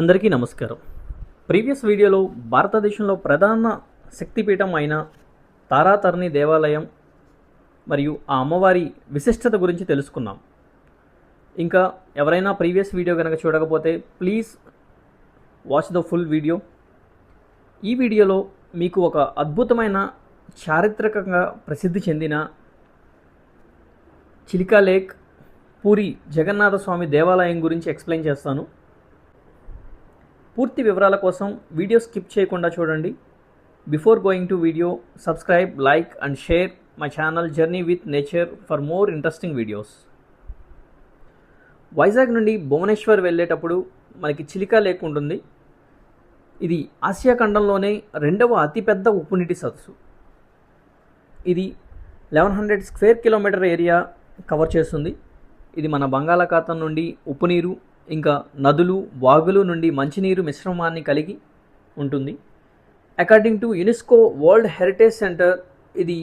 అందరికీ నమస్కారం. ప్రీవియస్ వీడియోలో భారతదేశంలో ప్రధాన శక్తిపీఠం అయిన తారాతరణి దేవాలయం మరియు ఆ అమ్మవారి విశిష్టత గురించి తెలుసుకున్నాం. ఇంకా ఎవరైనా ప్రీవియస్ వీడియో కనుక చూడకపోతే please watch the full video. ఈ వీడియోలో మీకు ఒక అద్భుతమైన చారిత్రకంగా ప్రసిద్ధి చెందిన చిలికా లేక్ పూరి జగన్నాథ స్వామి దేవాలయం గురించి ఎక్స్ప్లెయిన్ చేస్తాను. పూర్తి వివరాల కోసం వీడియో స్కిప్ చేయకుండా చూడండి. Before going to video subscribe like and share my channel journey with nature for more interesting videos Vizag నుండి భువనేశ్వర్ వెళ్ళేటప్పుడు మనకి చిలిక లేకుంటుంది ఇది ఆసియా ఖండంలోనే రెండవ అతిపెద్ద ఉప్పునీటి సదస్సు ఇది eleven hundred square kilometer area cover చేస్తుంది. ఇది మన బంగాళాఖాతం నుండి ఉప్పు నీరు ఇంకా నదులు వాగులు నుండి మంచినీరు మిశ్రమాన్ని కలిగి ఉంటుంది. According to UNESCO world heritage centre ఇది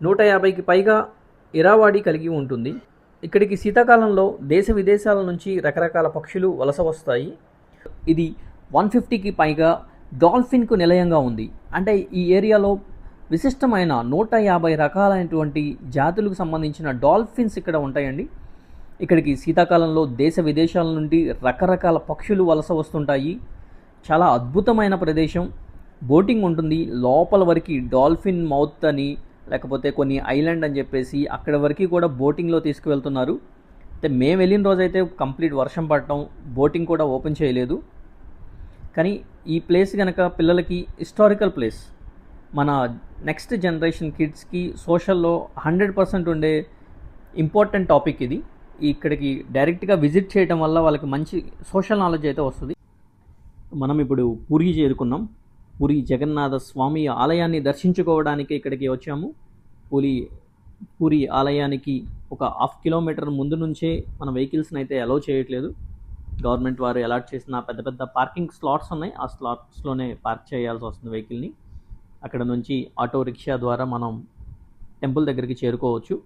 నూట యాభైకి పైగా ఇరావాడి కలిగి ఉంటుంది. ఇక్కడికి శీతాకాలంలో దేశ విదేశాల నుంచి రకరకాల పక్షులు వలస వస్తాయి. ఇది వన్ ఫిఫ్టీకి పైగా డాల్ఫిన్కు నిలయంగా ఉంది. అంటే ఈ ఏరియాలో విశిష్టమైన నూట యాభై రకాలైనటువంటి జాతులకు సంబంధించిన డాల్ఫిన్స్ ఇక్కడ ఉంటాయండి. ఇక్కడికి శీతాకాలంలో దేశ విదేశాల నుండి రకరకాల పక్షులు వలస వస్తుంటాయి. చాలా అద్భుతమైన ప్రదేశం. బోటింగ్ ఉంటుంది. లోపల వరకు డాల్ఫిన్ మౌత్ అని లేకపోతే కొన్ని ఐలాండ్ అని చెప్పేసి అక్కడ వరకు కూడా బోటింగ్లో తీసుకువెళ్తున్నారు. అయితే మేము వెళ్ళిన రోజైతే కంప్లీట్ వర్షం పడటం బోటింగ్ కూడా ఓపెన్ చేయలేదు. కానీ ఈ ప్లేస్ కనుక పిల్లలకి హిస్టారికల్ ప్లేస్. మన నెక్స్ట్ జనరేషన్ కిడ్స్కి సోషల్లో హండ్రెడ్ పర్సెంట్ ఉండే ఇంపార్టెంట్ టాపిక్ ఇది. ఇక్కడికి డైరెక్ట్గా విజిట్ చేయడం వల్ల వాళ్ళకి మంచి సోషల్ నాలెడ్జ్ అయితే వస్తుంది. మనం ఇప్పుడు పూరి చేరుకున్నాం. పూరి జగన్నాథ స్వామి ఆలయాన్ని దర్శించుకోవడానికి ఇక్కడికి వచ్చాము. పూరి పూరి ఆలయానికి ఒక హాఫ్ కిలోమీటర్ ముందు నుంచే మన వెహికల్స్ని అయితే అలౌ చేయట్లేదు. గవర్నమెంట్ వారు అలాట్ చేసిన పెద్ద పెద్ద పార్కింగ్ స్లాట్స్ ఉన్నాయి. ఆ స్లాట్స్లోనే పార్క్ చేయాల్సి వస్తుంది వెహికల్ని అక్కడ నుంచి ఆటో రిక్షా ద్వారా మనం టెంపుల్ దగ్గరికి చేరుకోవచ్చు.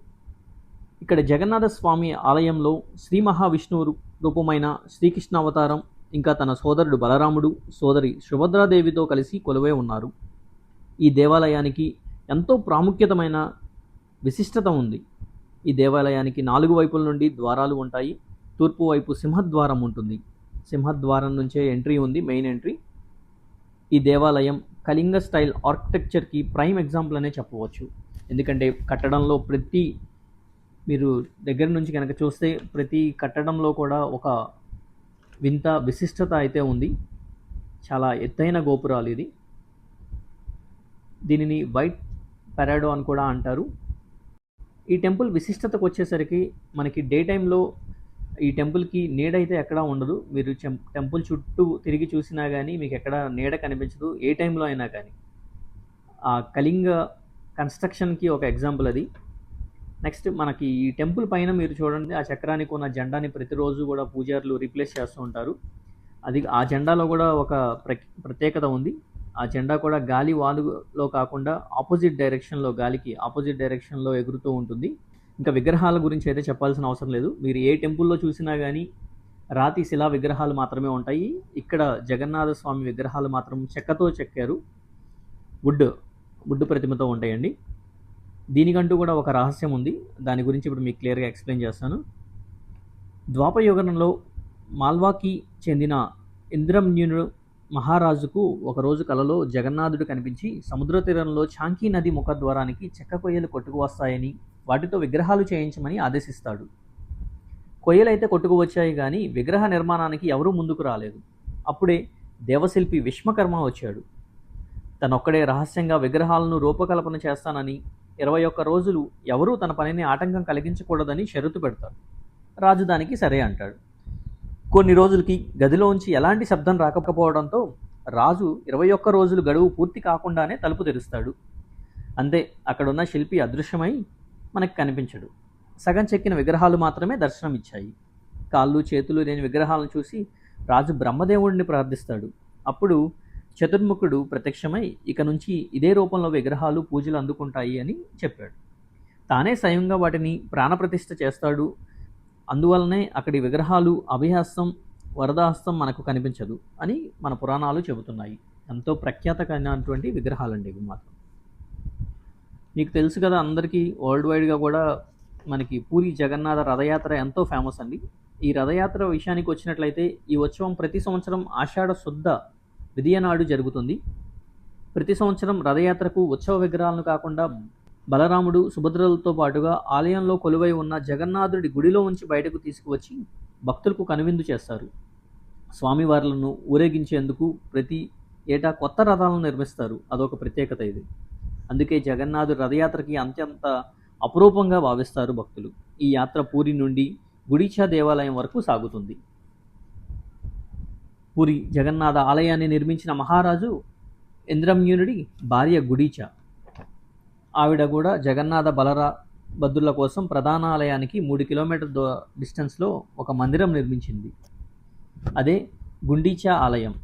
ఇక్కడ జగన్నాథ స్వామి ఆలయంలో శ్రీ మహావిష్ణువు రూపమైన శ్రీకృష్ణ అవతారం ఇంకా తన సోదరుడు బలరాముడు సోదరి సుభద్రాదేవితో కలిసి కొలువై ఉన్నారు. ఈ దేవాలయానికి ఎంతో ప్రాముఖ్యతమైన విశిష్టత ఉంది. ఈ దేవాలయానికి నాలుగు వైపుల నుండి ద్వారాలు ఉంటాయి. తూర్పు వైపు సింహద్వారం ఉంటుంది. సింహద్వారం నుంచే ఎంట్రీ ఉంది మెయిన్ ఎంట్రీ. ఈ దేవాలయం కళింగ స్టైల్ ఆర్కిటెక్చర్కి ప్రైమ్ ఎగ్జాంపుల్ అనే చెప్పవచ్చు. ఎందుకంటే కట్టడంలో ప్రతి మీరు దగ్గర నుంచి కనుక చూస్తే ప్రతి కట్టడంలో కూడా ఒక వింత విశిష్టత అయితే ఉంది. చాలా ఎత్తైన గోపురాలు ఇది. దీనిని వైట్ పెరాడో అని కూడా అంటారు. ఈ టెంపుల్ విశిష్టతకు వచ్చేసరికి మనకి డే టైంలో ఈ టెంపుల్కి నీడ అయితే ఎక్కడా ఉండదు. మీరు చెం- టెంపుల్ చుట్టూ తిరిగి చూసినా కానీ మీకు ఎక్కడ నీడ కనిపించదు. ఏ టైంలో అయినా కానీ ఆ కళింగ కన్స్ట్రక్షన్కి ఒక ఎగ్జాంపుల్ అది. నెక్స్ట్ మనకి ఈ టెంపుల్ పైన మీరు చూడండి ఆ చక్రానికి ఉన్న జెండాని ప్రతిరోజు కూడా పూజారులు రీప్లేస్ చేస్తూ ఉంటారు. అది ఆ జెండాలో కూడా ఒక ప్ర- ప్రత్యేకత ఉంది. ఆ జెండా కూడా గాలి వాలులో కాకుండా ఆపోజిట్ డైరెక్షన్లో గాలికి ఆపోజిట్ డైరెక్షన్లో ఎగురుతూ ఉంటుంది. ఇంకా విగ్రహాల గురించి అయితే చెప్పాల్సిన అవసరం లేదు. మీరు ఏ టెంపుల్లో చూసినా కానీ రాతి శిలా విగ్రహాలు మాత్రమే ఉంటాయి. ఇక్కడ జగన్నాథ స్వామి విగ్రహాలు మాత్రం చెక్కతో చెక్కారు. వుడ్ వుడ్ ప్రతిమతో ఉంటాయండి. దీనికంటూ కూడా ఒక రహస్యం ఉంది. దాని గురించి ఇప్పుడు మీకు క్లియర్గా ఎక్స్ప్లెయిన్ చేస్తాను. ద్వాపయుగంలో మాల్వాకి చెందిన ఇంద్రమ్యునుడు మహారాజుకు ఒకరోజు కలలో జగన్నాథుడు కనిపించి సముద్ర తీరంలో చాంకీ నది ముఖద్వారానికి చెక్క కొయ్యలు కొట్టుకు వస్తాయని వాటితో విగ్రహాలు చేయించమని ఆదేశిస్తాడు. కొయ్యలైతే కొట్టుకు వచ్చాయి కానీ విగ్రహ నిర్మాణానికి ఎవరూ ముందుకు రాలేదు. అప్పుడే దేవశిల్పి విశ్వకర్మ వచ్చాడు. తనొక్కడే రహస్యంగా విగ్రహాలను రూపకల్పన చేస్తానని ఇరవై ఒక్క రోజులు ఎవరూ తన పనిని ఆటంకం కలిగించకూడదని షరతు పెడతాడు. రాజు దానికి సరే అంటాడు. కొన్ని రోజులకి గదిలోంచి ఎలాంటి శబ్దం రాకపోవడంతో రాజు ఇరవై ఒక్క రోజులు గడువు పూర్తి కాకుండానే తలుపు తెరుస్తాడు. అంతే అక్కడున్న శిల్పి అదృశ్యమై మనకు కనిపించడు. సగం చెక్కిన విగ్రహాలు మాత్రమే దర్శనమిచ్చాయి. కాళ్ళు చేతులు లేని విగ్రహాలను చూసి రాజు బ్రహ్మదేవుడిని ప్రార్థిస్తాడు. అప్పుడు చతుర్ముఖుడు ప్రత్యక్షమై ఇక నుంచి ఇదే రూపంలో విగ్రహాలు పూజలు అందుకుంటాయి అని చెప్పాడు. తానే స్వయంగా వాటిని ప్రాణప్రతిష్ఠ చేస్తాడు. అందువలనే అక్కడి విగ్రహాలు అభయహస్తం వరదహస్తం మనకు కనిపించదు అని మన పురాణాలు చెబుతున్నాయి. ఎంతో ప్రఖ్యాతమైనటువంటి విగ్రహాలండి ఇవి మాత్రం. మీకు తెలుసు కదా అందరికీ వరల్డ్ వైడ్గా కూడా మనకి పూరి జగన్నాథ రథయాత్ర ఎంతో ఫేమస్ అండి. ఈ రథయాత్ర విషయానికి వచ్చినట్లయితే ఈ ఉత్సవం ప్రతి సంవత్సరం ఆషాఢ శుద్ధ విధియనాడు జరుగుతుంది. ప్రతి సంవత్సరం రథయాత్రకు ఉత్సవ విగ్రహాలను కాకుండా బలరాముడు సుభద్రలతో పాటుగా ఆలయంలో కొలువై ఉన్న జగన్నాథుడి గుడిలో ఉంచి బయటకు తీసుకువచ్చి భక్తులకు కనువిందు చేస్తారు. స్వామివార్లను ఊరేగించేందుకు ప్రతి ఏటా కొత్త రథాలను నిర్మిస్తారు. అదొక ప్రత్యేకత ఇది. అందుకే జగన్నాథుడి రథయాత్రకి అత్యంత అపురూపంగా భావిస్తారు భక్తులు. ఈ యాత్ర పూరి నుండి గుడిచా దేవాలయం వరకు సాగుతుంది. పూరి జగన్నాథ ఆలయాన్ని నిర్మించిన మహారాజు ఇంద్రమ్యూనుడి భార్య గుడీచ. ఆవిడ కూడా జగన్నాథ బలరా భద్రుల కోసం ప్రధాన ఆలయానికి మూడు కిలోమీటర్ దో డిస్టెన్స్లో ఒక మందిరం నిర్మించింది. అదే గుండీచా ఆలయం.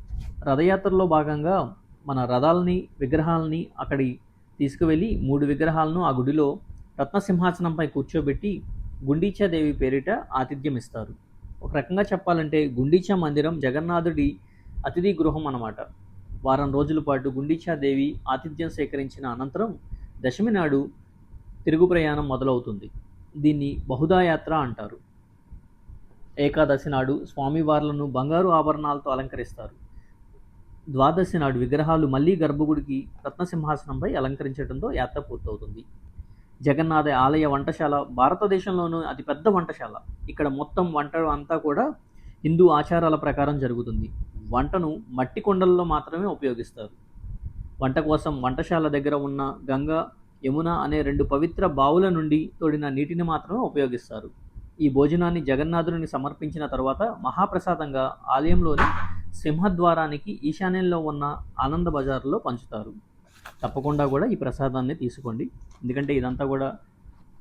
రథయాత్రలో భాగంగా మన రథాలని విగ్రహాలని అక్కడి తీసుకువెళ్ళి మూడు విగ్రహాలను ఆ గుడిలో రత్నసింహాసనంపై కూర్చోబెట్టి గుండీచా దేవి పేరిట ఆతిథ్యం ఇస్తారు ఒక రకంగా చెప్పాలంటే గుండీచా మందిరం జగన్నాథుడి అతిథి గృహం అన్నమాట. వారం రోజుల పాటు గుండీచా దేవి ఆతిథ్యం సేకరించిన అనంతరం దశమి నాడు తిరుగు ప్రయాణం మొదలవుతుంది. దీన్ని బహుదా యాత్ర అంటారు. ఏకాదశి నాడు స్వామివార్లను బంగారు ఆభరణాలతో అలంకరిస్తారు. ద్వాదశి నాడు విగ్రహాలు మళ్ళీ గర్భగుడికి రత్నసింహాసనంపై అలంకరించడంతో యాత్ర పూర్తవుతుంది. జగన్నాథ ఆలయ వంటశాల భారతదేశంలోనూ అతిపెద్ద వంటశాల. ఇక్కడ మొత్తం వంట అంతా కూడా హిందూ ఆచారాల ప్రకారం జరుగుతుంది. వంటను మట్టి కొండల్లో మాత్రమే ఉపయోగిస్తారు. వంట కోసం వంటశాల దగ్గర ఉన్న గంగ యమున అనే రెండు పవిత్ర బావుల నుండి తోడిన నీటిని మాత్రమే ఉపయోగిస్తారు. ఈ భోజనాన్ని జగన్నాథుని సమర్పించిన తర్వాత మహాప్రసాదంగా ఆలయంలోని సింహద్వారానికి ఈశాన్యంలో ఉన్న ఆనంద బజార్లో పంచుతారు. తప్పకుండా కూడా ఈ ప్రసాదాన్ని తీసుకోండి. ఎందుకంటే ఇదంతా కూడా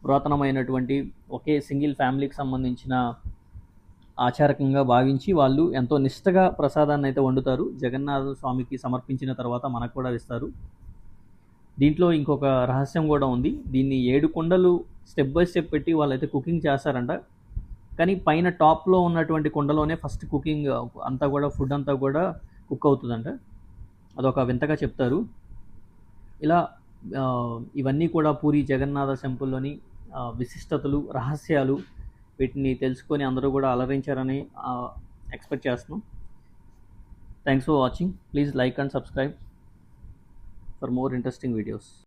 పురాతనమైనటువంటి ఒకే సింగిల్ ఫ్యామిలీకి సంబంధించిన ఆచారకంగా భావించి వాళ్ళు ఎంతో నిష్టగా ప్రసాదాన్ని అయితే వండుతారు. జగన్నాథ స్వామికి సమర్పించిన తర్వాత మనకు కూడా ఇస్తారు. దీంట్లో ఇంకొక రహస్యం కూడా ఉంది. దీన్ని ఏడు కుండలు స్టెప్ బై స్టెప్ పెట్టి వాళ్ళైతే కుకింగ్ చేస్తారంట. కానీ పైన టాప్లో ఉన్నటువంటి కుండలోనే ఫస్ట్ కుకింగ్ అంతా కూడా ఫుడ్ అంతా కూడా కుక్ అవుతుందంట. అదొక వింతగా చెప్తారు. ఇలా ఇవన్నీ కూడా పూరి జగన్నాథ టెంపుల్లోని విశిష్టతలు రహస్యాలు వీటిని తెలుసుకొని అందరూ కూడా అలరించారని ఎక్స్పెక్ట్ చేస్తున్నాం. Thanks for watching please like and subscribe for more interesting videos